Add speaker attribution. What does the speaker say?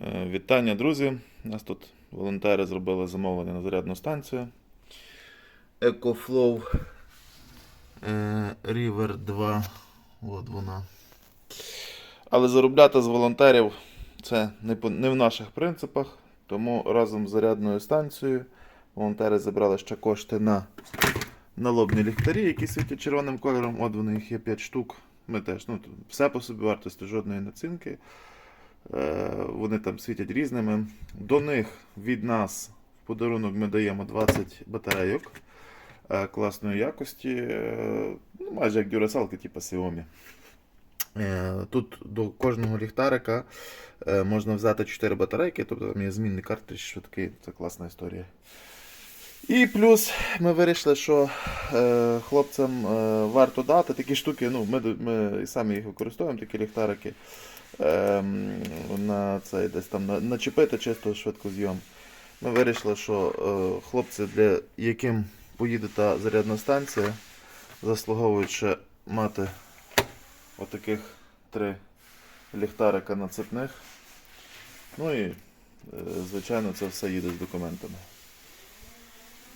Speaker 1: Е, Вітання, друзі! У нас тут волонтери зробили замовлення на зарядну станцію. EcoFlow е, River 2. От вона. Але заробляти з волонтерів це не, в наших принципах. Тому разом з зарядною станцією волонтери забрали ще кошти на налобні ліхтарі, які світять червоним кольором. От вони їх є 5 штук. Ми теж, ну, все по собі вартості жодної націнки. Е, Вони там світять різними. До них від нас в подарунок ми даємо 20 батарейок е, класної якості. е, Ну, майже як дюрасалки, типу Xiaomi. Тут до кожного ліхтарика можна взяти 4 батарейки, тобто там є змінний картридж швидкий, це класна історія. І плюс ми вирішили, що е, хлопцям е, варто дати такі штуки. Ну, ми, ми самі їх використовуємо, такі ліхтарики. Е, на цей десь там на, начепити чисто швидкозйом. Ми вирішили, що е, хлопці, для яким поїде та зарядна станція, заслуговують ще мати отаких три ліхтарика нацепних. Ну і, е, звичайно, це все їде з документами.